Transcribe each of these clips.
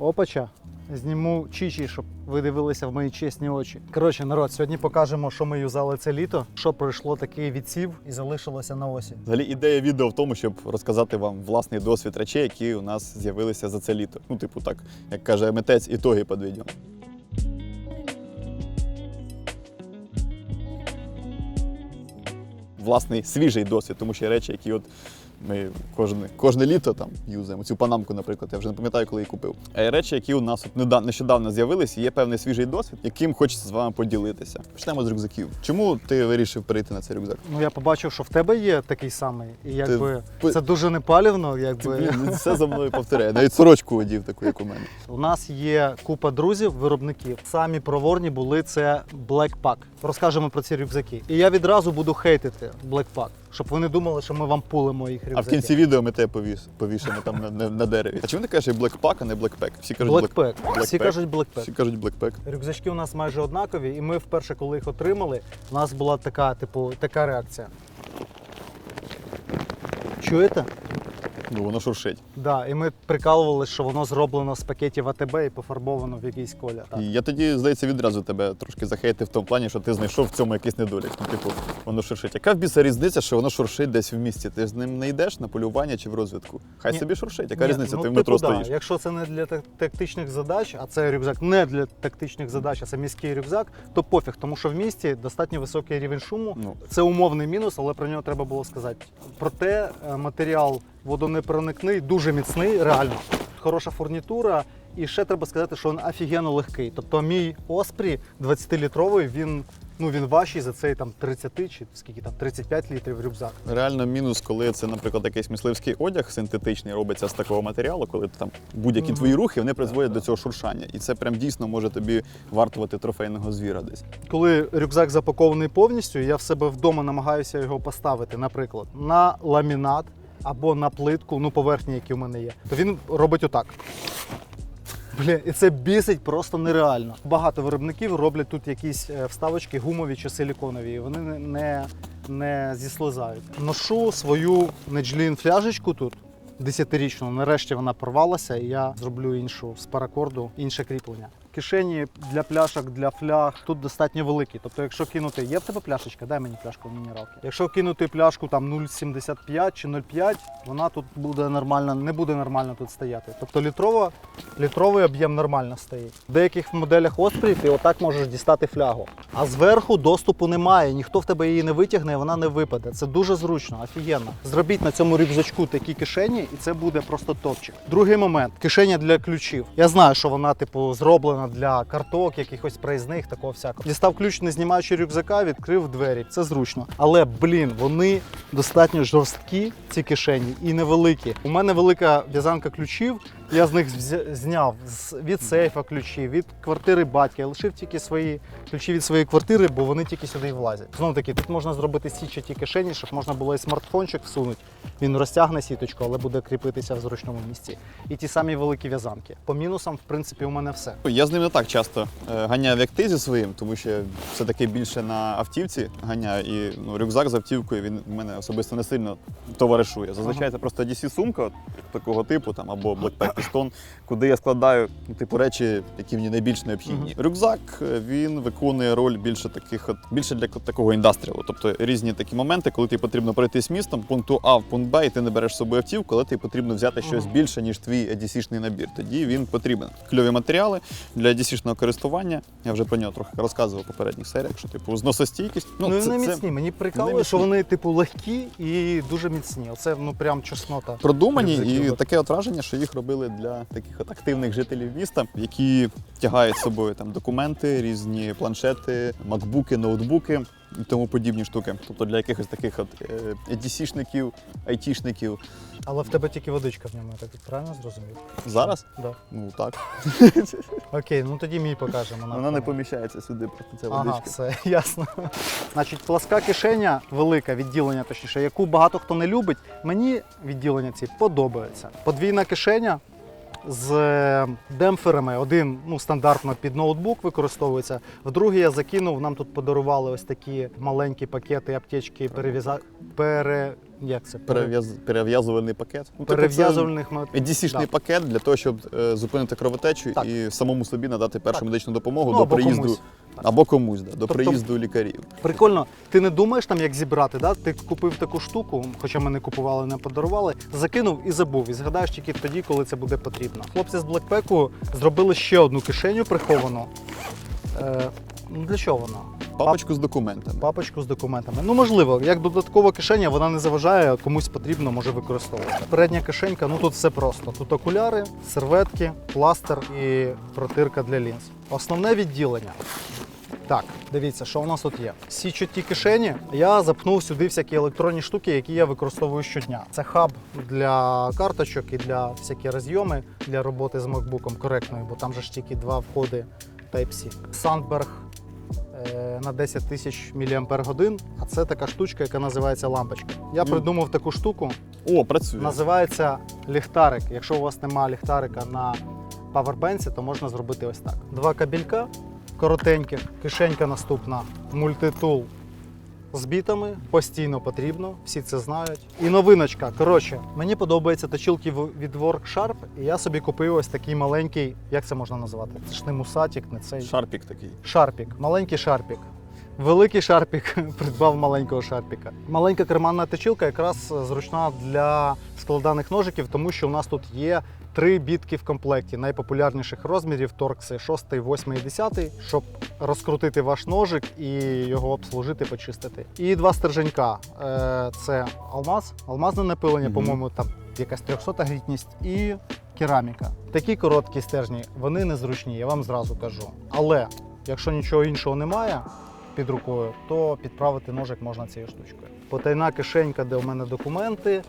Опача. Зніму чичі, щоб ви дивилися в мої чесні очі. Коротше, народ, сьогодні покажемо, що ми юзали це літо, що пройшло такий відсів і залишилося на осінь. Взагалі ідея відео в тому, щоб розказати вам власний досвід речей, які у нас з'явилися за це літо. Ну, типу, так, як каже митець, ітоги під відео. Власний свіжий досвід, тому що є речі, які от ми кожне, кожне літо там юзаємо. Цю панамку, наприклад, я вже не пам'ятаю, коли її купив. А є речі, які у нас от нещодавно з'явилися, є певний свіжий досвід, яким хочеться з вами поділитися. Почнемо з рюкзаків. Чому ти вирішив перейти на цей рюкзак? Ну я побачив, що в тебе є такий самий, і якби пи- це дуже непалівно. Ти, Якби блін, все за мною повторяє. Навіть сорочку одів таку, як у мене. у нас є купа друзів, виробників. Самі проворні були це Blackpack. Розкажемо про ці рюкзаки. І я відразу буду хейтити Blackpack, щоб ви не думали, що ми вам пулимо їх рюкзаки. А в кінці відео ми тебе повіс, повісимо там на, на, на дереві. А чому ти кажеш блекпак, а не блекпек? Всі кажуть Blackpack. Blackpack. Всі кажуть Blackpack. Всі кажуть блекпек. Рюкзачки у нас майже однакові, і ми вперше, коли їх отримали, у нас була така, типу, така реакція. Чуєте? Ну воно шуршить. Да, і ми прикалувалися, що воно зроблено з пакетів АТБ і пофарбовано в якийсь колір. Так. Я тоді, здається, відразу тебе трошки захейтив в тому плані, що ти знайшов в цьому якийсь недолік. Ну, типу, воно шуршить. Яка в біса різниця, що воно шуршить десь в місті? Ти з ним не йдеш на полювання чи в розвідку? Хай Ні. собі шуршить. Яка Ні, різниця? ну, ти в типу, метро да. стоїш. Якщо це не для тактичних задач, а це рюкзак не для тактичних задач, а це міський рюкзак, то пофіг, тому що в місті достатньо високий рівень шуму. Ну, Це умовний мінус, але про нього треба було сказати. Проте е, матеріал водонепроникний, дуже міцний, реально. Хороша фурнітура. І ще треба сказати, що він офігенно легкий. Тобто мій Оспрі 20-літровий, він, ну, він важчий за цей там 30 чи скільки там 35 літрів рюкзак. Реально мінус, коли це, наприклад, якийсь мисливський одяг синтетичний робиться з такого матеріалу, коли там будь-які Мгм. твої рухи вони призводять до цього шуршання. І це прям дійсно може тобі вартувати трофейного звіра десь. Коли рюкзак запакований повністю, я в себе вдома намагаюся його поставити, наприклад, на ламінат або на плитку, ну поверхні, які в мене є, то він робить отак. Блін, і це бісить просто нереально. Багато виробників роблять тут якісь е, вставочки гумові чи силіконові, і вони не, не, не зіслизають. Ношу свою неджлін фляжечку тут. Десятирічну, нарешті вона порвалася, і я зроблю іншу з паракорду, інше кріплення. Кишені для пляшок, для фляг тут достатньо великі. Тобто, якщо кинути, є в тебе пляшечка, дай мені пляшку мінералки. Якщо кинути пляшку там 0,75 чи 0,5, вона тут буде нормально, не буде нормально тут стояти. Тобто літрова, літровий об'єм нормально стоїть. В деяких моделях Osprey ти отак можеш дістати флягу. А зверху доступу немає, ніхто в тебе її не витягне, вона не випаде. Це дуже зручно, офігенно. Зробіть на цьому рюкзачку такі кишені, і це буде просто топчик. Другий момент кишеня для ключів. Я знаю, що вона, типу, зроблена для карток, якихось проїзних, такого всякого. Дістав ключ, не знімаючи рюкзака, відкрив двері. Це зручно. Але блін, вони достатньо жорсткі, ці кишені, і невеликі. У мене велика в'язанка ключів. Я з них зняв від сейфа ключі, від квартири батька. Я лишив тільки свої ключі від своєї квартири, бо вони тільки сюди і влазять. Знову таки, тут можна зробити січаті кишені, щоб можна було і смартфончик всунути. Він розтягне сіточку, але буде кріпитися в зручному місці. І ті самі великі в'язанки. По мінусам, в принципі, у мене все. Я з ним не так часто е, ганяв, як ти зі своїм, тому що все-таки більше на автівці ганяю. І ну, рюкзак з автівкою він в мене особисто не сильно товаришує. Зазвичай це просто DC-сумка такого типу, там, або Blackpack Piston, куди я складаю ну, типу, речі, які мені найбільш необхідні. Рюкзак е, він виконує роль більше таких, от, більше для такого індастріалу. Тобто різні такі моменти, коли тобі потрібно пройтись містом, пункту А в пункт Б, і ти не береш з собою автівку, але тобі потрібно взяти щось більше, ніж твій DC-шний набір. Тоді він потрібен. Кльові матеріали для DC-шного користування. Я вже про нього трохи розказував в попередніх серіях, що типу зносостійкість. Ну, це- вони це міцні. Мені прикалує, що вони, типу, легкі і дуже міцні. Оце ну прям чеснота. Продумані і таке от враження, що їх робили для таких от активних жителів міста, які тягають з собою там документи, різні планшети, макбуки, ноутбуки і тому подібні штуки. Тобто для якихось таких от е, DC-шників, IT-шників. Але в тебе тільки водичка в ньому, я так правильно зрозумів? Зараз? Да. Ну так. Окей, ну тоді мій покажемо. Вона не поміщається сюди, просто ця Ага, водичка. все ясно. Значить, пласка кишеня, велика відділення, точніше, яку багато хто не любить. Мені відділення ці подобаються. Подвійна кишеня. З демпферами. Один ну, стандартно під ноутбук використовується. В другий я закинув. Нам тут подарували ось такі маленькі пакети аптечки перев'яза... пере... Як це? Перев'яз... Перев'язувальний пакет. Ну, тобто Перев'язувальних EDC-шний Да. пакет для того, щоб е, зупинити кровотечу Так. і самому собі надати першу Так. медичну допомогу Ну, до приїзду комусь. Або комусь, да, до Тобто- приїзду лікарів. Прикольно, ти не думаєш там, як зібрати, да? ти купив таку штуку, хоча ми не купували, не подарували, закинув і забув. І згадаєш тільки тоді, коли це буде потрібно. Хлопці з блекпеку зробили ще одну кишеню приховану. Е, ну для чого вона? Папочку з документами. Папочку з документами. Ну, можливо, як додаткова кишеня, вона не заважає, комусь потрібно, може використовувати. Передня кишенька, ну тут все просто. Тут окуляри, серветки, пластир і протирка для лінз. Основне відділення. Так, дивіться, що у нас тут є. Всі чотті кишені я запхнув сюди всякі електронні штуки, які я використовую щодня. Це хаб для карточок і для всякі розйоми для роботи з MacBook коректною, бо там же ж тільки два входи Type-C. Sandberg е, на 10 тисяч мАч, а це така штучка, яка називається лампочка. Я Мгм. придумав таку штуку, О, працює. називається ліхтарик. Якщо у вас немає ліхтарика на павербенці, то можна зробити ось так. Два кабелька коротеньких, кишенька наступна, мультитул з бітами, постійно потрібно, всі це знають. І новиночка. Коротше, мені подобаються точилки в- від Worksharp, і я собі купив ось такий маленький, як це можна назвати? Це ж не мусатік, не цей. Шарпік такий. Шарпік, маленький шарпік. Великий шарпік придбав маленького шарпіка. Маленька керманна точилка якраз зручна для складаних ножиків, тому що у нас тут є три бітки в комплекті найпопулярніших розмірів торкси 6, 8 і 10, щоб розкрутити ваш ножик і його обслужити, почистити. І два стерженька. Е, Це алмаз, алмазне напилення, Мгм. по-моєму, там якась 300 грітність і кераміка. Такі короткі стержні, вони незручні, я вам зразу кажу. Але якщо нічого іншого немає під рукою, то підправити ножик можна цією штучкою. Потайна кишенька, де у мене документи.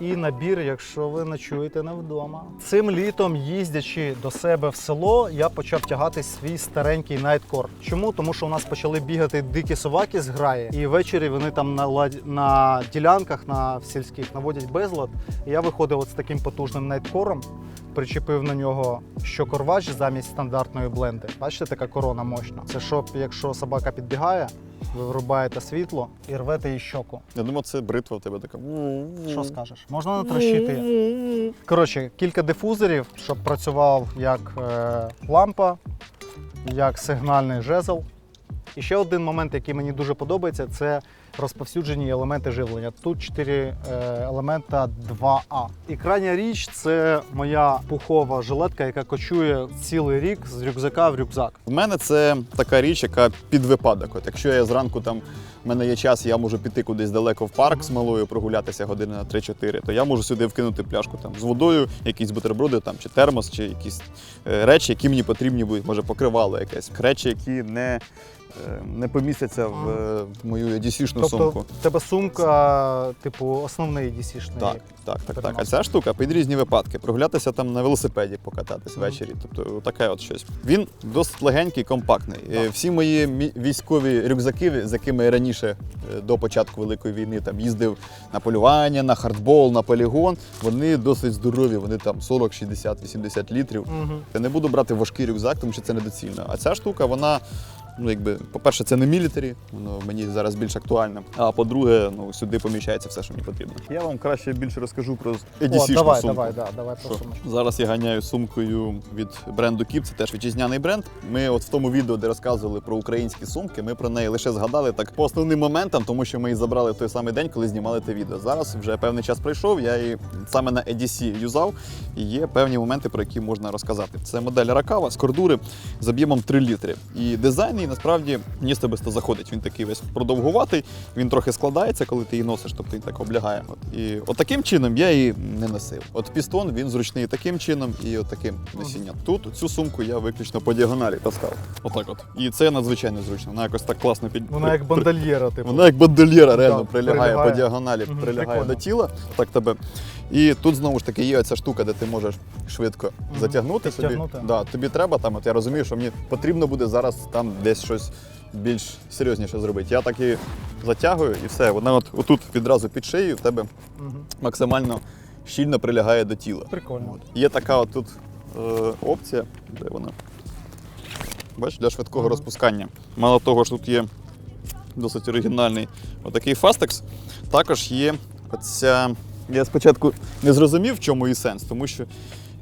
І набір, якщо ви ночуєте не вдома. Цим літом, їздячи до себе в село, я почав тягати свій старенький найткор. Чому? Тому що у нас почали бігати дикі собаки з граї, і ввечері вони там на, лад- на ділянках на сільських наводять безлад. І я виходив от з таким потужним найткором, причепив на нього щокорвач замість стандартної бленди. Бачите, така корона мощна. Це щоб, якщо собака підбігає, ви вирубаєте світло і рвете їй щоку. Я думав, це бритва в тебе така. Що скажеш? Можна натрощити? Коротше, кілька дифузорів, щоб працював як е, лампа, як сигнальний жезл. І ще один момент, який мені дуже подобається, це розповсюджені елементи живлення. Тут 4 елемента 2А. І крайня річ це моя пухова жилетка, яка кочує цілий рік з рюкзака в рюкзак. В мене це така річ, яка під випадок. От якщо я зранку там в мене є час, я можу піти кудись далеко в парк з малою, прогулятися години на 3-4, то я можу сюди вкинути пляшку там з водою, якісь бутерброди, там чи термос, чи якісь е, речі, які мені потрібні будуть, може покривало якесь. Речі, які не, е, не помістяться в, е, в мою EDC-шну Тобто сумку. в тебе сумка, типу, основний DC-шний. Так, так, так, так. А ця штука під різні випадки. Прогулятися там на велосипеді, покататись ввечері. Тобто таке от щось. Він досить легенький, компактний. Е, Всі мої військові рюкзаки, з якими я раніше е, до початку Великої війни там їздив на полювання, на хардбол, на полігон, вони досить здорові, вони там 40, 60, 80 літрів. Угу. Я не буду брати важкий рюкзак, тому що це недоцільно. А ця штука, вона. Ну, якби, по-перше, це не мілітарі, воно мені зараз більш актуально. А по-друге, ну сюди поміщається все, що мені потрібно. Я вам краще більше розкажу про О, EDC-шну давай, сумку. давай, да, давай про Що? сумочку. Зараз я ганяю сумкою від бренду Кіп, це теж вітчизняний бренд. Ми от в тому відео, де розказували про українські сумки, ми про неї лише згадали так по основним моментам, тому що ми її забрали в той самий день, коли знімали те відео. Зараз вже певний час пройшов, я її саме на EDC юзав, і є певні моменти, про які можна розказати. Це модель Ракава з кордури з об'ємом 3 літри. І дизайн її насправді мені особисто заходить. Він такий весь продовгуватий, він трохи складається, коли ти її носиш, тобто він так облягає. От. І от таким чином я її не носив. От пістон він зручний таким чином і от таким носінням. Тут цю сумку я виключно по діагоналі таскав. Отак от. І це надзвичайно зручно. Вона якось так класно під Вона як бандольєра, типу. вона як бандольєра реально Да, прилягає, прилягає. по діагоналі, Мгм, прилягає прикольно. до тіла, так тебе. І тут знову ж таки є оця штука, де ти можеш швидко Мгм, затягнути собі. Да, тобі треба там, от я розумію, що мені потрібно буде зараз там десь щось більш серйозніше зробити. Я так і затягую і все. Вона от отут відразу під шиєю в тебе максимально щільно прилягає до тіла. Прикольно. Є така от тут е, опція, де вона? Бачиш, для швидкого розпускання. Мало того, що тут є досить оригінальний отакий фастекс, також є оця. Я спочатку не зрозумів, в чому її сенс, тому що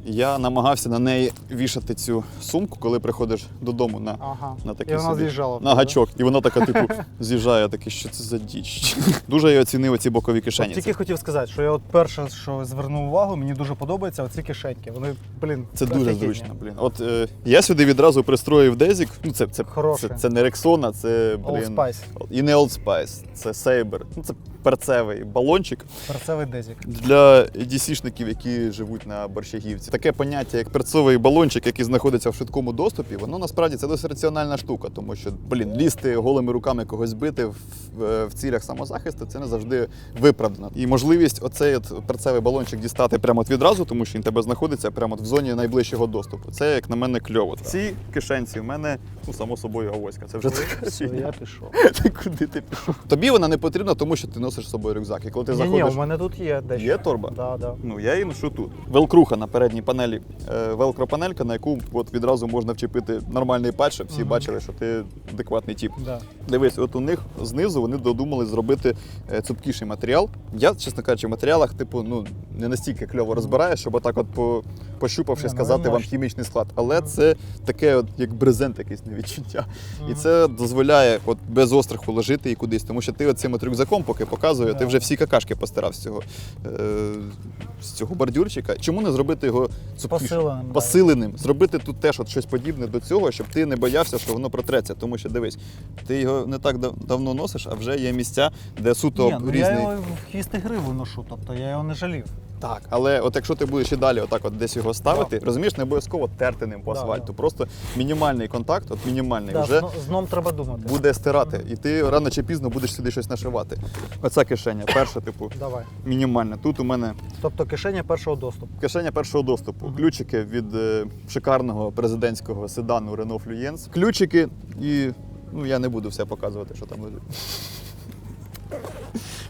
я намагався на неї вішати цю сумку, коли приходиш додому на, Ага. на такий І вона собі- з'їжджала. на гачок. І вона така, типу, з'їжджає, такий, що це за діч. Дуже я оцінив ці бокові кишені. От тільки хотів сказати, що я от перше, що звернув увагу, мені дуже подобається оці кишеньки. Вони, блін, Це дуже зручно, блін. От е, я сюди відразу пристроїв Дезік. Ну, це, це, Хороше. це, це не Рексона, це блін. Old Spice. І не Old Spice, це Saber. Ну, це перцевий балончик Перцевий дезік. для DC-шників, які живуть на борщагівці. Таке поняття, як перцовий балончик, який знаходиться в швидкому доступі, воно насправді це досить раціональна штука, тому що, блін, лізти голими руками когось бити в, в, в цілях самозахисту це не завжди виправдано. І можливість оцей от перцевий балончик дістати прямо от відразу, тому що він тебе знаходиться прямо от в зоні найближчого доступу. Це як на мене кльово. В цій кишенці в мене, ну само собою, авоська. Це вже така Все, я пішов. Ти куди ти пішов? Тобі вона не потрібна, тому що ти носиш з собою рюкзак. І коли ти Ні, ні, у мене тут є дещо. Є торба? Да, да. Ну, я її ношу тут. Велкруха на передній панелі. Е, велкро-панелька, на яку от відразу можна вчепити нормальний патч, щоб всі бачили, що ти адекватний тип. Да. Дивись, от у них знизу вони додумали зробити е, цупкіший матеріал. Я, чесно кажучи, в матеріалах, типу, ну не настільки кльово розбираюсь, щоб отак, от по, пощупавши, Ні, ну, сказати вам хімічний склад. Але це таке, от, як брезент, якийсь на відчуття. І це дозволяє от без остраху ложити її кудись, тому що ти от цим от рюкзаком, поки показує, ти вже всі какашки постирав з цього, е, з цього бордюрчика. Чому не зробити його? Посиленим. Посиленим. Зробити тут теж от щось подібне до цього, щоб ти не боявся, що воно протреться. Тому що дивись, ти його не так дав- давно носиш, а вже є місця, де суто Ні, ну різний. я його в хвіст і гриву ношу, тобто я його не жалів. Так, але от якщо ти будеш і далі отак от десь його ставити, розумієш, не обов'язково терти ним по Да, асфальту. да. Просто мінімальний контакт, от мінімальний Да, вже з, з ном треба думати. буде стирати. І ти рано чи пізно будеш сюди щось нашивати. Оця кишеня, перша, типу, Давай. мінімальна. Тут у мене Тобто кишеня першого доступу. кишеня першого доступу. Мгм. Ключики від е, шикарного президентського седану Renault Fluence. Ключики і. Ну, я не буду все показувати, що там лежить.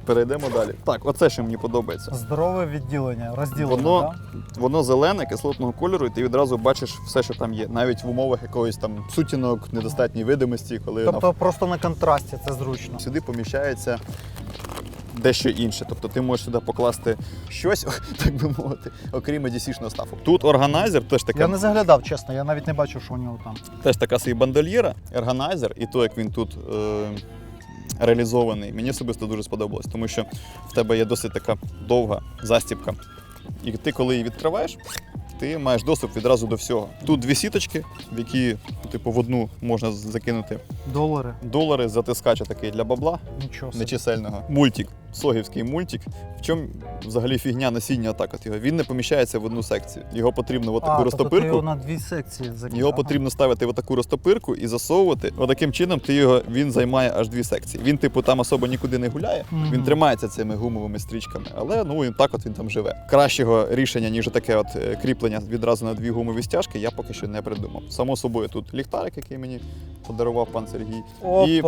Перейдемо далі. Так, оце що мені подобається. Здорове відділення, розділення. Воно, да? воно зелене, кислотного кольору, і ти відразу бачиш все, що там є. Навіть в умовах якоїсь там сутінок, недостатньої видимості, коли Тобто просто на контрасті це зручно. сюди поміщається дещо інше. Тобто ти можеш сюди покласти щось, так би мовити, окрім EDC-шного стафу. Тут органайзер, теж така, Я не заглядав, чесно, я навіть не бачив, що у нього там. теж така свій бандольєра, органайзер, і то, як він тут. Е- Реалізований, мені особисто дуже сподобалось, тому що в тебе є досить така довга застібка. І ти, коли її відкриваєш, ти маєш доступ відразу до всього. Тут дві сіточки, в які, типу, в одну можна закинути Долари. долари, затискач такий для бабла, Нічого собі. нечисельного. Мультик, согівський мультик. В чому взагалі фігня насіння атак от його? Він не поміщається в одну секцію. Його потрібно в а, таку тобто ти розтопирку. його на дві секції закинув. Його потрібно ставити в таку розтопирку і засовувати. Отаким чином ти його він займає аж дві секції. Він, типу, там особо нікуди не гуляє. Мгм. Він тримається цими гумовими стрічками, але ну і так от він там живе. Кращого рішення, ніж таке от е, кріплення відразу на дві гумові стяжки, я поки що не придумав. Само собою, тут ліхтарик, який мені подарував пан Сергій. І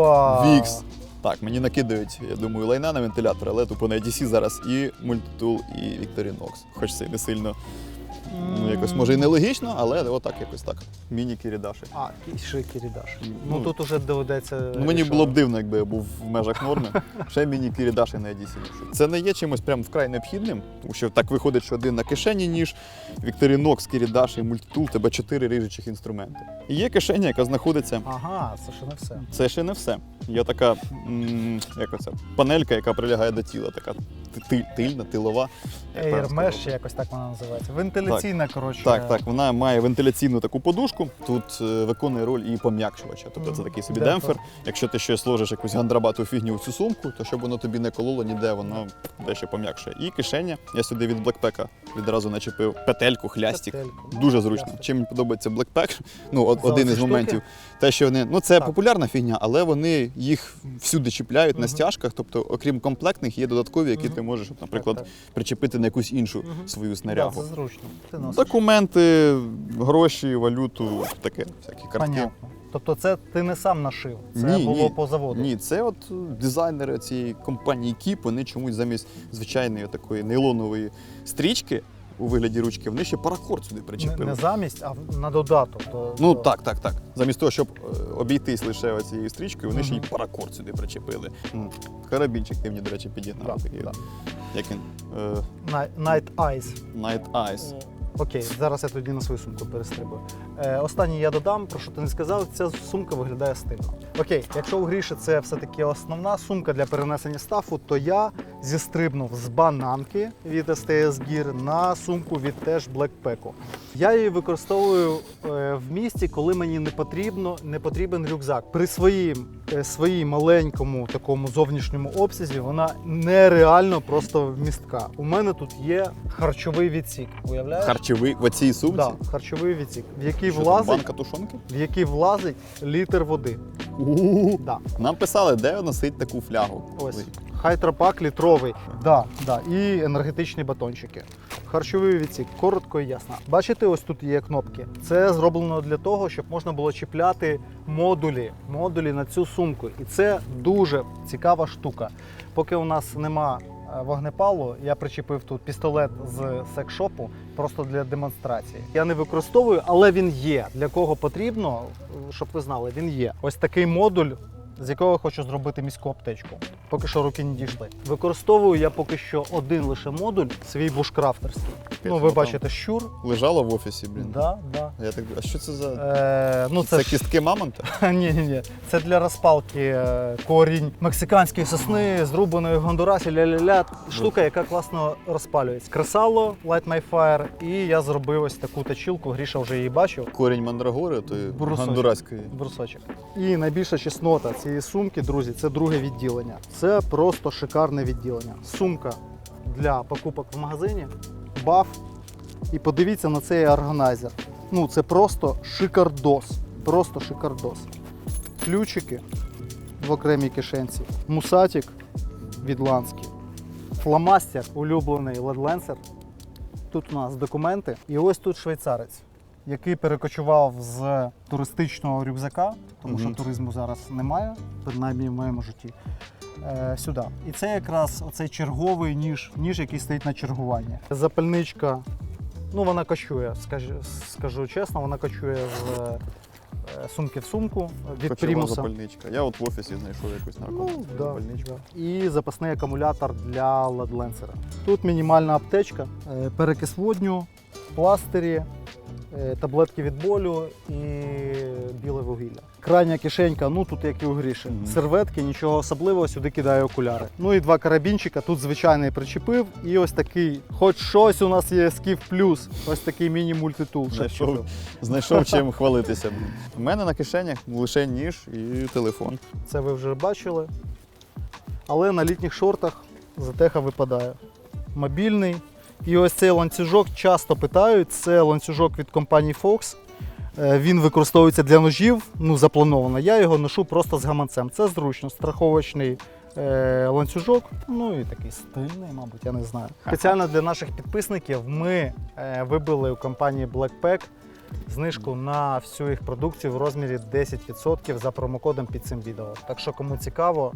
Вікс. Так, мені накидають, я думаю, лайна на вентилятор, але тупо на EDC зараз і Multitool, і Victorinox. Хоч це і не сильно, ну якось може і нелогічно, але отак якось так. Міні-кірідаші. А, і ще Кірідаш. Ну, Ну тут уже доведеться. Ну, мені було б дивно, якби я був в межах норми. Ще міні-кірідаші на ношу. Це не є чимось прям вкрай необхідним, тому що так виходить, що один на кишені ніж, Victorinox, Кірідаші, Multitool, тебе чотири ріжучих інструменти. І є кишеня, яка знаходиться Ага, це ще не все. Це ще не все. Є така м, як оце, панелька, яка прилягає до тіла, така ти- ти- тильна, тилова. як правильно Air сказати. чи якось так вона називається. Вентиляційна, коротше. Так, так, вона має вентиляційну таку подушку. Тут е, виконує роль і пом'якшувача. Тобто це такий собі Демпфер. демпфер. Якщо ти щось ложиш якусь гандрабату фігню в цю сумку, то щоб воно тобі не кололо ніде, воно дещо пом'якшує. І кишеня. Я сюди від блекпека відразу начепив петельку, хлястик. Петельку. Дуже зручно. Хлястик. Чим мені подобається Blackpack, ну от один із штуки? моментів, те, що вони ну це Так. популярна фігня, але вони їх всюди чіпляють на стяжках. Тобто, окрім комплектних, є додаткові, які Мгм. ти можеш, наприклад, Так, так. причепити на якусь іншу Мгм. свою Да, снарягу. це зручно. Ти носиш. Документи, гроші, валюту, таке, всякі картки. Понятно. Тобто, це ти не сам нашив, це Ні, було ні. по заводу. Ні, це от дизайнери цієї компанії Кіп, вони чомусь замість звичайної такої нейлонової стрічки у вигляді ручки, вони ще паракорд сюди причепили. не замість, а на додаток. То, Ну то- так, так, так. Замість того, щоб е, обійтись лише оцією стрічкою, вони ще й паракорд сюди причепили. Карабінчик ти мені, до речі, під'єднав. Да, да. Як він? Е, Night- Night Eyes. Night Eyes. Окей, зараз я тоді на свою сумку перестрибую. Е, останнє я додам, про що ти не сказав, ця сумка виглядає стильно. Окей, якщо у Гріші це все-таки основна сумка для перенесення стафу, то я зістрибнув з бананки від STS Gear на сумку від теж Blackpack. Я її використовую е, в місті, коли мені не потрібно, не потрібен рюкзак. При своїм, своїй маленькому такому зовнішньому обсязі вона нереально просто вмістка. У мене тут є харчовий відсік. Уявляєш? Харчовий в оцій сумці. Да, харчовий відсік, в який Що там, влазить, банка тушонки? в який влазить літр води. Да. Нам писали, де носить таку флягу. Ось. Хайтропак літровий. Да, да. І енергетичні батончики. Харчовий відсік, коротко і ясно. Бачите, ось тут є кнопки. Це зроблено для того, щоб можна було чіпляти модулі, модулі на цю сумку. І це дуже цікава штука. Поки у нас нема е, вогнепалу, я причепив тут пістолет з секшопу просто для демонстрації. Я не використовую, але він є. Для кого потрібно, щоб ви знали, він є. Ось такий модуль з якого я хочу зробити міську аптечку. Поки що руки не дійшли. Використовую я поки що один лише модуль, свій бушкрафтерський. Ну, ви бачите, щур. Лежало в офісі, блін. Да, да. Я так, а що це за. Е, ну, це це, ж- кістки мамонта? ні, ні, ні. Це для розпалки е, корінь мексиканської сосни, зрубаної в Гондурасі, ля-ля-ля. Штука, яка класно розпалюється. Кресало, Light My Fire, і я зробив ось таку точилку. Гріша вже її бачив. Корінь мандрагори, то Брусочок. гондураської. брусочок. І найбільша чеснота цієї сумки, друзі, це друге відділення. Це просто шикарне відділення. Сумка для покупок в магазині, баф. І подивіться на цей органайзер. Ну, це просто шикардос. Просто шикардос. Ключики в окремій кишенці. Мусатик від Ланські. Фломастер, улюблений ледленсер. Тут у нас документи. І ось тут швейцарець, який перекочував з туристичного рюкзака, тому що туризму зараз немає, принаймні в моєму житті. Е, сюди. І це якраз оцей черговий ніж, ніж, який стоїть на чергуванні. Запальничка, ну вона кочує, скажу, скажу чесно, вона кочує з е, сумки в сумку від Кочова примуса. запальничка. Я от в офісі знайшов якусь Ну, наркотичну да, запальничку. да. І запасний акумулятор для ладленсера. Тут мінімальна аптечка, е, перекис водню, пластирі, таблетки від болю і біле вугілля. Крайня кишенька, ну тут як і у гріші. Мгм. Серветки, нічого особливого, сюди кидаю окуляри. Ну і два карабінчика, тут звичайний причепив. І ось такий, хоч щось у нас є Skif Plus, ось такий міні-мультитул. Знайшов. Знайшов чим хвалитися. У мене на кишенях лише ніж і телефон. Це ви вже бачили. Але на літніх шортах затеха випадає. Мобільний. І ось цей ланцюжок часто питають. Це ланцюжок від компанії Fox. Е, Він використовується для ножів, ну заплановано. Я його ношу просто з гаманцем. Це зручно, страховочний е, ланцюжок. Ну і такий стильний, мабуть, я не знаю. Спеціально для наших підписників ми е, вибили у компанії Blackpack знижку на всю їх продукцію в розмірі 10% за промокодом під цим відео. Так що кому цікаво,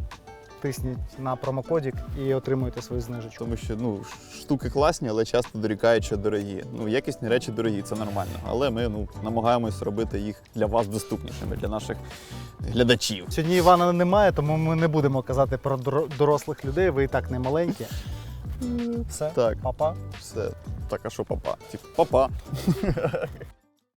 тисніть на промокодик і отримуйте свою знижечку. Тому що ну, штуки класні, але часто дорікають, що дорогі. Ну, якісні речі дорогі, це нормально. Але ми ну, намагаємось робити їх для вас доступнішими, для наших глядачів. Сьогодні Івана немає, тому ми не будемо казати про доро- дорослих людей, ви і так не маленькі. Все, Так. папа. Все. Так, а що папа? Типу, папа.